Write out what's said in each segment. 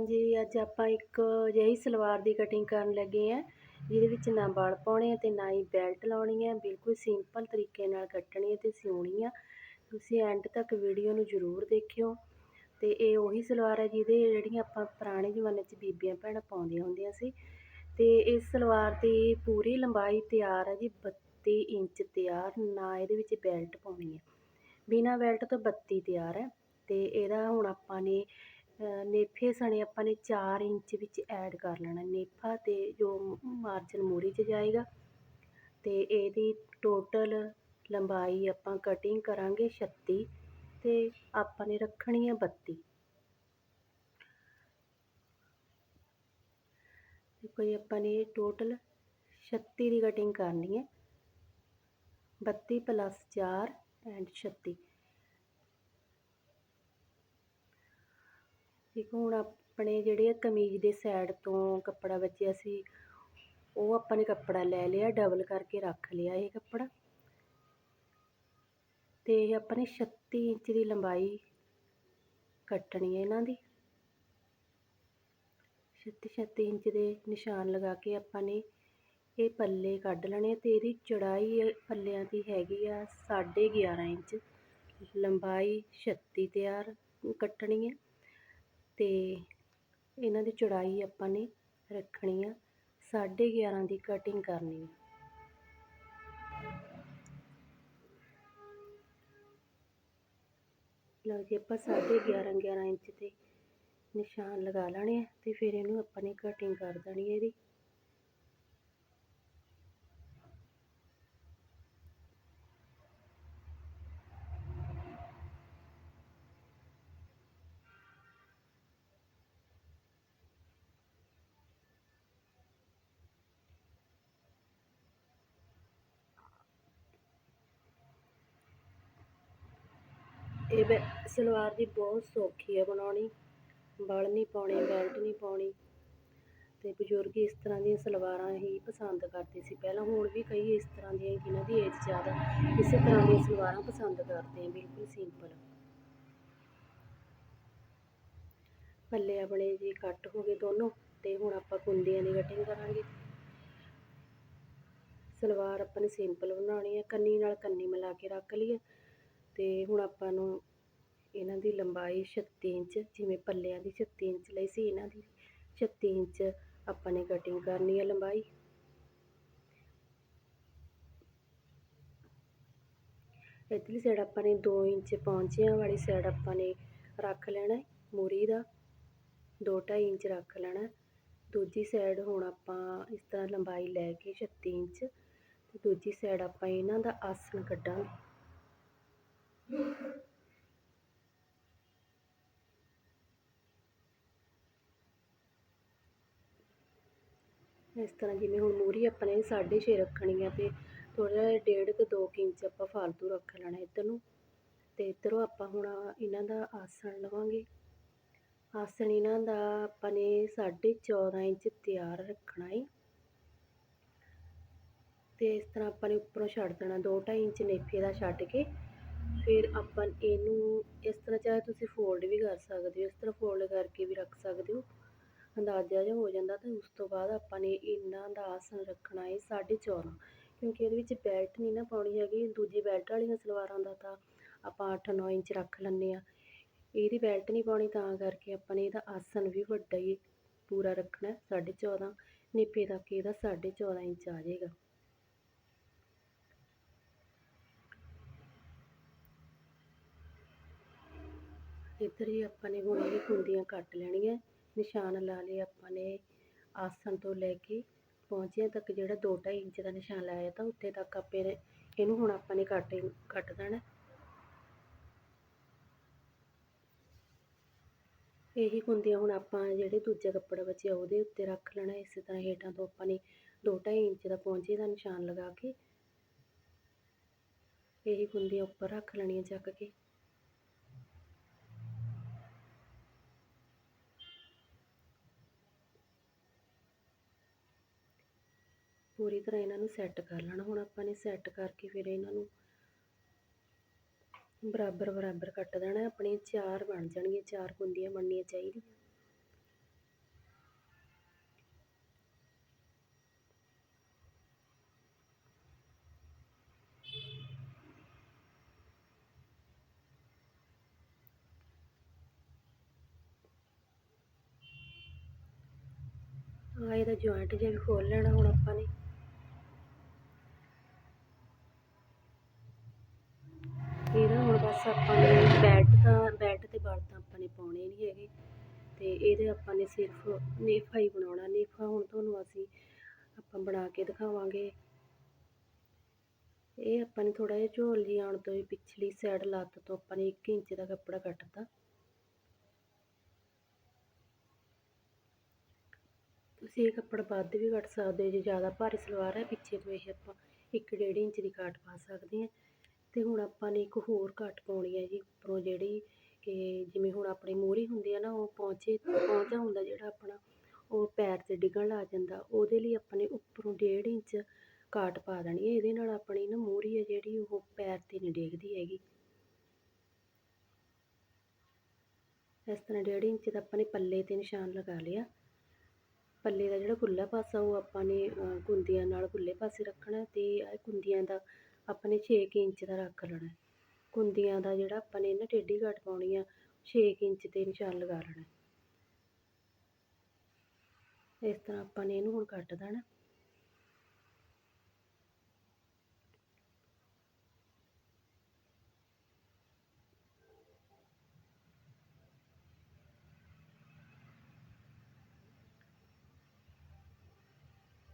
ਹਾਂਜੀ, ਅੱਜ ਆਪਾਂ ਇੱਕ ਅਜਿਹੀ ਸਲਵਾਰ ਦੀ ਕਟਿੰਗ ਕਰਨ ਲੱਗੇ ਆ ਜਿਹਦੇ ਵਿੱਚ ਨਾ ਵਲ ਪਾਉਣੇ ਆ ਤੇ ਨਾ ਹੀ ਬੈਲਟ ਲਾਉਣੀ ਹੈ ਬਿਲਕੁਲ ਸਿੰਪਲ ਤਰੀਕੇ ਨਾਲ ਕੱਟਣੀ ਹੈ ਤੇ ਸਿਉਣੀ ਆ। ਤੁਸੀਂ ਐਂਡ ਤੱਕ ਵੀਡੀਓ ਨੂੰ ਜ਼ਰੂਰ ਦੇਖਿਓ। ਤੇ ਇਹ ਉਹੀ ਸਲਵਾਰ ਹੈ ਜਿਹਦੇ ਜਿਹੜੀਆਂ ਆਪਾਂ ਪੁਰਾਣੇ ਜ਼ਮਾਨੇ 'ਚ ਬੀਬੀਆਂ ਭੈਣਾਂ ਪਾਉਂਦੀਆਂ ਹੁੰਦੀਆਂ ਸੀ। ਤੇ ਇਸ ਸਲਵਾਰ ਦੀ ਪੂਰੀ ਲੰਬਾਈ ਤਿਆਰ ਹੈ ਜੀ 32 ਇੰਚ ਤਿਆਰ, ਨਾ ਇਹਦੇ ਵਿੱਚ ਬੈਲਟ ਪਾਉਣੀ ਹੈ ਬਿਨਾ ਬੈਲਟ ਤੋਂ 32 ਤਿਆਰ ਹੈ ਤੇ ਇਹਦਾ ਹੁਣ ਆਪਾਂ ਨੇ ਨੇਫੇ ਸਣੇ ਆਪਾਂ ਨੇ ਚਾਰ ਇੰਚ ਵਿੱਚ ਐਡ ਕਰ ਲੈਣਾ। ਨੇਫਾ ਅਤੇ ਜੋ ਮਾਰਜਨ ਮੂਰੀ 'ਚ ਜਾਏਗਾ ਅਤੇ ਇਹਦੀ ਟੋਟਲ ਲੰਬਾਈ ਆਪਾਂ ਕਟਿੰਗ ਕਰਾਂਗੇ ਛੱਤੀ ਅਤੇ ਆਪਾਂ ਨੇ ਰੱਖਣੀ ਹੈ 32 ਦੇਖੋ ਜੀ, ਆਪਾਂ ਨੇ ਟੋਟਲ 36 ਦੀ ਕਟਿੰਗ ਕਰਨੀ ਹੈ। 32 ਪਲੱਸ 4 ਐਂਡ 36 ਦੇਖੋ ਹੁਣ ਆਪਣੇ ਜਿਹੜੇ ਕਮੀਜ਼ ਦੇ ਸਾਈਡ ਤੋਂ ਕੱਪੜਾ ਬਚਿਆ ਸੀ, ਉਹ ਆਪਾਂ ਨੇ ਕੱਪੜਾ ਲੈ ਲਿਆ ਡਬਲ ਕਰਕੇ ਰੱਖ ਲਿਆ ਇਹ ਕੱਪੜਾ। ਤੇ ਇਹ ਆਪਾਂ ਨੇ 36 ਇੰਚ ਦੀ ਲੰਬਾਈ ਕੱਟਣੀ ਹੈ ਇਹਨਾਂ ਦੀ। 36 36 ਇੰਚ ਦੇ ਨਿਸ਼ਾਨ ਲਗਾ ਕੇ ਆਪਾਂ ਨੇ ਇਹ ਪੱਲੇ ਕੱਢ ਲੈਣੇ ਤੇ ਇਹਦੀ ਚੜਾਈ ਪੱਲਿਆਂ ਦੀ ਹੈਗੀ ਆ 11.5 ਇੰਚ। ਲੰਬਾਈ 36 ਤਿਆਰ ਕੱਟਣੀ ਹੈ ਤੇ ਇਹਨਾਂ ਦੀ ਚੌੜਾਈ ਆਪਾਂ ਨੇ ਰੱਖਣੀ ਆ 11.5 ਦੀ ਕਟਿੰਗ ਕਰਨੀ ਹੈ ਲਓ ਜੀ, ਆਪਾਂ 11.5 11 ਇੰਚ ਤੇ ਨਿਸ਼ਾਨ ਲਗਾ ਲੈਣੇ ਆ ਤੇ ਫਿਰ ਇਹਨੂੰ ਆਪਾਂ ਨੇ ਕਟਿੰਗ ਕਰ ਦੇਣੀ ਹੈ ਇਹਦੀ। ਇਹ ਬੈ ਸਲਵਾਰ ਦੀ ਬਹੁਤ ਸੌਖੀ ਹੈ ਬਣਾਉਣੀ। ਬਲ ਨਹੀਂ ਪਾਉਣੀ ਬੈਲਟ ਨਹੀਂ ਪਾਉਣੀ। ਤੇ ਬਜ਼ੁਰਗ ਇਸ ਤਰ੍ਹਾਂ ਦੀਆਂ ਸਲਵਾਰਾਂ ਹੀ ਪਸੰਦ ਕਰਦੇ ਸੀ। ਪਹਿਲਾਂ ਹੁਣ ਵੀ ਕਈ ਇਸ ਤਰ੍ਹਾਂ ਦੀਆਂ ਜਿਨ੍ਹਾਂ ਦੀ ਏਜ ਜ਼ਿਆਦਾ, ਇਸੇ ਤਰ੍ਹਾਂ ਦੀਆਂ ਸਲਵਾਰਾਂ ਪਸੰਦ ਕਰਦੇ ਆ ਬਿਲਕੁਲ ਸਿੰਪਲ ਪੱਲੇ ਆਪਣੇ ਜੀ ਕੱਟ ਹੋ ਗਏ ਦੋਨੋਂ, ਤੇ ਹੁਣ ਆਪਾਂ ਕੁੰਡੀਆਂ ਦੀ ਕਟਿੰਗ ਕਰਾਂਗੇ। ਸਲਵਾਰ ਆਪਾਂ ਨੇ ਸਿੰਪਲ ਬਣਾਉਣੀ ਹੈ। ਕੰਨੀ ਨਾਲ ਕੰਨੀ ਮਿਲਾ ਕੇ ਰੱਖ ਲਈਏ। ਤੇ ਹੁਣ ਆਪਾਂ ਨੂੰ ਇਹਨਾਂ ਦੀ ਲੰਬਾਈ 36 ਇੰਚ, ਜਿਵੇਂ ਪੱਲਿਆਂ ਦੀ 36 ਇੰਚ ਲਈ ਸੀ, ਇਹਨਾਂ ਦੀ 36 ਇੰਚ ਆਪਾਂ ਨੇ ਕਟਿੰਗ ਕਰਨੀ ਹੈ ਲੰਬਾਈ। ਇਧਰਲੀ ਸਾਈਡ ਆਪਾਂ ਨੇ 2 ਇੰਚ ਪੌਂਚਿਆਂ ਵਾਲੀ ਸਾਈਡ ਆਪਾਂ ਨੇ ਰੱਖ ਲੈਣਾ ਮੂਰੀ ਦਾ। 2.5 ਇੰਚ ਰੱਖ ਲੈਣਾ ਦੂਜੀ ਸਾਈਡ ਹੁਣ ਆਪਾਂ ਇਸ ਤਰ੍ਹਾਂ ਲੰਬਾਈ ਲੈ ਕੇ 36 ਇੰਚ, ਤੇ ਦੂਜੀ ਸਾਈਡ ਆਪਾਂ ਇਹਨਾਂ ਦਾ ਆਸਣ ਕੱਢਾਂਗੇ। ਇਸ ਤਰ੍ਹਾਂ ਜਿਵੇਂ ਹੁਣ ਮੂਰੀ ਆਪਣੇ 6.5 ਰੱਖਣੀ ਆ ਤੇ ਥੋੜਾ ਜਿਹਾ ਡੇਢ ਕੁ 2 ਇੰਚ ਆਪਾਂ ਫालतू ਰੱਖ ਲੈਣਾ ਇੱਧਰ ਨੂੰ ਤੇ ਇੱਧਰੋਂ ਆਪਾਂ ਹੁਣ ਇਹਨਾਂ ਦਾ ਆਸਣ ਲਵਾਂਗੇ। ਆਸਣ ਇਹਨਾਂ ਦਾ ਆਪਾਂ ਨੇ 14.5 ਇੰਚ ਤਿਆਰ ਰੱਖਣਾ ਹੈ ਤੇ ਇਸ ਤਰ੍ਹਾਂ ਆਪਾਂ ਨੇ ਉੱਪਰੋਂ ਛੱਡ ਦੇਣਾ 2.5 ਇੰਚ ਨੇਫੇ ਦਾ ਛੱਡ ਕੇ ਫਿਰ ਆਪਾਂ ਇਹਨੂੰ ਇਸ ਤਰ੍ਹਾਂ ਚਾਹੇ ਤੁਸੀਂ ਫੋਲਡ ਵੀ ਕਰ ਸਕਦੇ ਹੋ, ਇਸ ਤਰ੍ਹਾਂ ਫੋਲਡ ਕਰਕੇ ਵੀ ਰੱਖ ਸਕਦੇ ਹੋ। ਅੰਦਾਜ਼ਾ ਜਿਹਾ ਹੋ ਜਾਂਦਾ ਤੇ ਉਸ ਤੋਂ ਬਾਅਦ ਆਪਾਂ ਨੇ ਇਹਨਾਂ ਦਾ ਆਸਣ ਰੱਖਣਾ ਹੈ 14.5 ਕਿਉਂਕਿ ਇਹਦੇ ਵਿੱਚ ਬੈਲਟ ਨਹੀਂ ਨਾ ਪਾਉਣੀ ਹੈਗੀ, ਦੂਜੀ ਬੈਲਟ ਵਾਲੀਆਂ ਸਲਵਾਰਾਂ ਦਾ ਤਾਂ ਆਪਾਂ 8-9 ਇੰਚ ਰੱਖ ਲੈਂਦੇ ਆ ਇਹਦੀ ਬੈਲਟ ਨਹੀਂ ਪਾਉਣੀ ਤਾਂ ਕਰਕੇ ਆਪਾਂ ਨੇ ਇਹਦਾ ਆਸਣ ਵੀ ਵੱਡਾ ਹੀ ਪੂਰਾ ਰੱਖਣਾ 14.5 ਨੇਪੇ ਤੱਕ ਇਹਦਾ 14.5 ਇੰਚ ਆ ਜਾਏਗਾ। ਇੱਧਰ ਹੀ ਆਪਾਂ ਨੇ ਹੁਣ ਇਹ ਕੁੰਦੀਆਂ ਕੱਟ ਲੈਣੀਆਂ। ਨਿਸ਼ਾਨ ਲਾ ਲਏ ਆਪਾਂ ਨੇ ਆਸਣ ਤੋਂ ਲੈ ਕੇ ਪਹੁੰਚਿਆ ਤੱਕ ਜਿਹੜਾ 2.5 ਇੰਚ ਦਾ ਨਿਸ਼ਾਨ ਲਾਇਆ ਤਾਂ ਉੱਤੇ ਤੱਕ ਆਪੇ ਇਹਨੂੰ ਹੁਣ ਆਪਾਂ ਨੇ ਕੱਟ ਕੱਟ ਦੇਣਾ। ਇਹੀ ਕੁੰਦੀਆਂ ਹੁਣ ਆਪਾਂ ਜਿਹੜੇ ਦੂਜਾ ਕੱਪੜਾ ਬਚਿਆ ਉਹਦੇ ਉੱਤੇ ਰੱਖ ਲੈਣਾ। ਇਸੇ ਤਰ੍ਹਾਂ ਹੇਠਾਂ ਤੋਂ ਆਪਾਂ ਨੇ 2.5 ਇੰਚ ਦਾ ਪਹੁੰਚੇ ਦਾ ਨਿਸ਼ਾਨ ਲਗਾ ਕੇ ਇਹੀ ਕੁੰਦੀਆਂ ਉੱਪਰ ਰੱਖ ਲੈਣੀਆਂ ਚੱਕ ਕੇ। ਪੂਰੀ ਤਰ੍ਹਾਂ ਇਹਨਾਂ ਨੂੰ ਸੈੱਟ ਕਰ ਲੈਣਾ। ਹੁਣ ਆਪਾਂ ਨੇ ਸੈੱਟ ਕਰਕੇ ਫਿਰ ਇਹਨਾਂ ਨੂੰ ਬਰਾਬਰ ਬਰਾਬਰ ਕੱਟ ਦੇਣਾ। ਆਪਣੀ ਚਾਰ ਬਣ ਜਾਣਗੀਆਂ, ਚਾਰ ਕੁੰਦੀਆਂ ਬਣਨੀਆਂ ਚਾਹੀਦੀਆਂ। ਆ ਇਹਦਾ ਜੁਆਇੰਟ ਜਿਹਾ ਵੀ ਖੋਲ ਲੈਣਾ ਹੁਣ ਆਪਾਂ ਨੇ। ਆਪਾਂ ਨੇ ਬੈਲਟ ਤਾਂ ਬੈਲਟ ਤੇ ਬਲ ਤਾਂ ਆਪਾਂ ਨੇ ਪਾਉਣੇ ਨਹੀਂ ਹੈਗੇ। ਤੇ ਇਹਦੇ ਆਪਾਂ ਨੇ ਸਿਰਫ ਨੇਫਾ ਹੀ ਬਣਾਉਣਾ। ਨੇਫਾ ਹੁਣ ਤੁਹਾਨੂੰ ਅਸੀਂ, ਆਪਾਂ ਬਣਾ ਕੇ ਦਿਖਾਵਾਂਗੇ। ਇਹ ਆਪਾਂ ਨੇ ਥੋੜਾ ਜਿਹਾ ਝੋਲ ਜੀ ਆਉਣ ਤੋਂ ਪਿਛਲੀ ਸਾਈਡ ਲੱਤ ਤੋਂ ਆਪਾਂ ਨੇ 1 ਇੰਚ ਦਾ ਕੱਪੜਾ ਕੱਟਤਾ। ਤੁਸੀਂ ਇਹ ਕੱਪੜਾ ਵੱਧ ਵੀ ਕੱਟ ਸਕਦੇ ਹੋ। ਜੇ ਜ਼ਿਆਦਾ ਭਾਰੀ ਸਲਵਾਰ ਹੈ, ਪਿੱਛੇ ਤੋਂ ਇਹ ਆਪਾਂ 1.5 ਇੰਚ ਦੀ ਕਾਟ ਪਾ ਸਕਦੇ ਹਾਂ। ਅਤੇ ਹੁਣ ਆਪਾਂ ਨੇ ਇੱਕ ਹੋਰ ਕਾਟ ਪਾਉਣੀ ਹੈ ਜੀ ਉੱਪਰੋਂ ਜਿਹੜੀ ਕਿ ਜਿਵੇਂ ਹੁਣ ਆਪਣੇ ਮੂਹਰੀ ਹੁੰਦੇ ਆ ਨਾ, ਉਹ ਪਹੁੰਚੇ ਪਹੁੰਚਾ ਹੁੰਦਾ ਜਿਹੜਾ ਆਪਣਾ, ਉਹ ਪੈਰ 'ਤੇ ਡਿੱਗਣ ਲੱਗ ਜਾਂਦਾ, ਉਹਦੇ ਲਈ ਆਪਾਂ ਨੇ ਉੱਪਰੋਂ ਡੇਢ ਇੰਚ ਕਾਟ ਪਾ ਦੇਣੀ ਹੈ, ਇਹਦੇ ਨਾਲ ਆਪਣੀ ਨਾ ਮੂਹਰੀ ਹੈ ਜਿਹੜੀ, ਉਹ ਪੈਰ 'ਤੇ ਨਹੀਂ ਡਿੱਗਦੀ ਹੈਗੀ। ਇਸ ਤਰ੍ਹਾਂ ਡੇਢ ਇੰਚ ਦਾ ਆਪਾਂ ਨੇ ਪੱਲੇ 'ਤੇ ਨਿਸ਼ਾਨ ਲਗਾ ਲਿਆ। ਪੱਲੇ ਦਾ ਜਿਹੜਾ ਖੁੱਲਾ ਪਾਸਾ, ਉਹ ਆਪਾਂ ਨੇ ਕੁੰਦੀਆਂ ਨਾਲ ਖੁੱਲੇ ਪਾਸੇ ਰੱਖਣਾ ਅਤੇ ਇਹ ਗੁੰਦੀਆਂ ਦਾ ਆਪਾਂ ਨੇ 6 ਇੰਚ ਦਾ ਰੱਖ ਲੈਣਾ ਕੁੰਦੀਆਂ ਦਾ ਜਿਹੜਾ ਆਪਾਂ ਨੇ ਨਾ ਟੇਢੀ ਕੱਟ ਪਾਉਣੀ ਆ 6 ਇੰਚ ਤੇ ਨਿਸ਼ਾਨ ਲਗਾ ਲੈਣਾ ਇਸ ਤਰ੍ਹਾਂ ਆਪਾਂ ਨੇ ਇਹਨੂੰ ਹੁਣ ਕੱਟ ਦੇਣਾ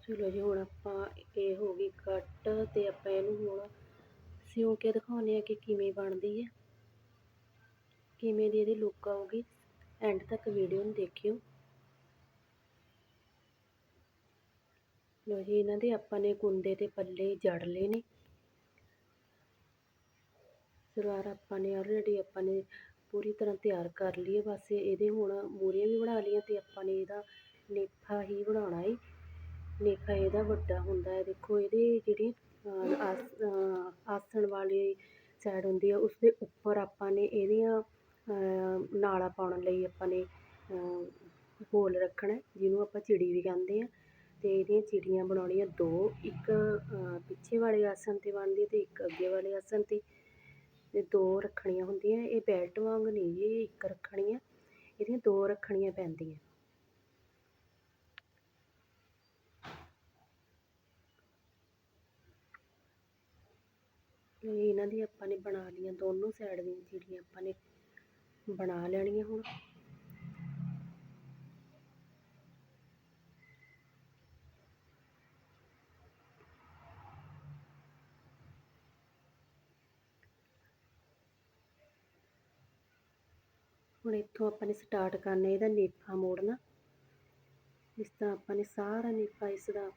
ਚਲੋ ਜੀ, ਹੁਣ ਆਪਾਂ ਇਹ ਹੋ ਗਈ ਕੱਟ ਤੇ ਆਪਾਂ ਇਹਨੂੰ ਹੁਣ ਸਿਉਂ ਕੇ ਦਿਖਾਉਂਦੇ ਆ ਕਿ ਕਿਵੇਂ ਬਣਦੀ ਹੈ। ਕਿਵੇਂ ਦੀ ਇਹਦੀ ਲੁੱਕ ਆਊਗੀ। ਐਂਡ ਤੱਕ ਵੀਡੀਓ ਨੂੰ ਦੇਖਿਓ। ਲੋ ਜੀ, ਇਹਨਾਂ ਦੇ ਆਪਾਂ ਨੇ ਕੁੰਡੇ ਤੇ ਪੱਲੇ ਜੜ ਲਏ ਨੇ। ਸਲਵਾਰ ਆਪਾਂ ਨੇ ਆਲਰੇਡੀ ਆਪਾਂ ਨੇ ਪੂਰੀ ਤਰ੍ਹਾਂ ਤਿਆਰ ਕਰ ਲਈ ਹੈ। ਬਸ ਇਹਦੇ ਹੁਣ ਮੂਰੀਆਂ ਵੀ ਬਣਾ ਲਈਆਂ ਤੇ ਆਪਾਂ ਨੇ ਇਹਦਾ ਨੇਫਾ ਹੀ ਬਣਾਉਣਾ ਹੈ ਨੇਫਾ ਇਹਦਾ ਵੱਡਾ ਹੁੰਦਾ ਹੈ। ਦੇਖੋ, ਇਹਦੇ ਜਿਹੜੀ ਆਸਣ ਵਾਲੀ ਸਾਈਡ ਹੁੰਦੀ ਹੈ ਉਸ ਦੇ ਉੱਪਰ ਆਪਾਂ ਨੇ ਇਹਦੀਆਂ ਨਾਲਾ ਪਾਉਣ ਲਈ ਆਪਾਂ ਨੇ ਹੋਲ ਰੱਖਣਾ ਜਿਹਨੂੰ ਆਪਾਂ ਚਿੜੀ ਵੀ ਕਹਿੰਦੇ ਹਾਂ ਅਤੇ ਇਹਦੀਆਂ ਚਿੜੀਆਂ ਬਣਾਉਣੀਆਂ ਦੋ, ਇੱਕ ਪਿੱਛੇ ਵਾਲੇ ਆਸਣ 'ਤੇ ਬਣਦੀ ਹੈ ਤੇ ਇੱਕ ਅੱਗੇ ਵਾਲੇ ਆਸਣ 'ਤੇ। ਤੇ ਦੋ ਰੱਖਣੀਆਂ ਹੁੰਦੀਆਂ, ਇਹ ਬੈਲਟ ਵਾਂਗ ਨਹੀਂ ਜੀ ਇੱਕ ਰੱਖਣੀ ਆ। ਇਹਦੀਆਂ ਦੋ ਰੱਖਣੀਆਂ ਪੈਂਦੀਆਂ। ਇਹਨਾਂ ਦੀ ਆਪਾਂ ਨੇ ਬਣਾ ਲਈਆਂ, ਦੋਨੋਂ ਸਾਈਡ ਦੀਆਂ ਜਿਹੜੀਆਂ ਆਪਾਂ ਨੇ ਬਣਾ ਲੈਣੀਆਂ ਹੁਣ। ਹੁਣ ਇੱਥੋਂ ਆਪਾਂ ਨੇ ਸਟਾਰਟ ਕਰਨਾ ਇਹਦਾ ਨੇਫਾ ਮੋੜਨਾ। ਇਸ ਤਰ੍ਹਾਂ ਆਪਾਂ ਨੇ ਸਾਰਾ ਨੇਫਾ ਇਸ ਦਾ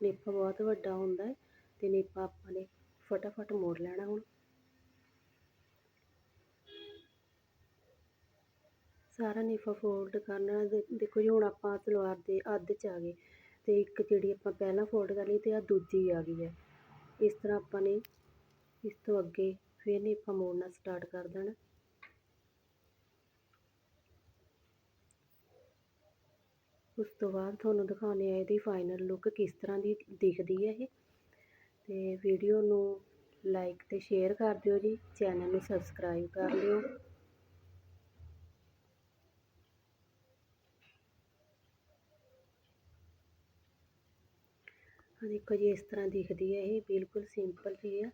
ਨੇਫਾ ਬਹੁਤ ਵੱਡਾ ਹੁੰਦਾ ਹੈ ਤੇ ਨੇਫਾ ਆਪਾਂ ਨੇ ਫਟਾਫਟ ਮੋੜ ਲੈਣਾ ਹੁਣ। ਸਾਰਾ ਨੇਫਾ ਫੋਲਡ ਕਰਨਾ ਦੇਖੋ ਜੀ, ਹੁਣ ਆਪਾਂ ਸਲਵਾਰ ਦੇ ਅੱਧ 'ਚ ਆ ਗਏ ਤੇ ਇੱਕ ਜਿਹੜੀ ਆਪਾਂ ਪਹਿਲਾਂ ਫੋਲਡ ਕਰ ਲਈ ਤੇ ਆ ਦੂਜੀ ਆ ਗਈ ਹੈ। ਇਸ ਤਰ੍ਹਾਂ ਆਪਾਂ ਨੇ ਇਸ ਤੋਂ ਅੱਗੇ ਫਿਰ ਨੇਫਾ ਮੋੜਨਾ ਸਟਾਰਟ ਕਰ ਦੇਣਾ। ਉਸ ਤੋਂ ਬਾਅਦ ਤੁਹਾਨੂੰ ਦਿਖਾਉਂਦੇ ਆ ਇਹਦੀ ਫਾਈਨਲ ਲੁੱਕ ਕਿਸ ਤਰ੍ਹਾਂ ਦੀ ਦਿਖਦੀ ਹੈ ਇਹ। ਤੇ ਵੀਡੀਓ ਨੂੰ ਲਾਈਕ ਅਤੇ ਸ਼ੇਅਰ ਕਰ ਦਿਓ ਜੀ, ਚੈਨਲ ਨੂੰ ਸਬਸਕ੍ਰਾਈਬ ਕਰ ਲਿਓ। ਦੇਖੋ ਜੀ, ਇਸ ਤਰ੍ਹਾਂ ਦਿਖਦੀ ਹੈ ਇਹ, ਬਿਲਕੁਲ ਸਿੰਪਲ ਜੀ ਹੈ।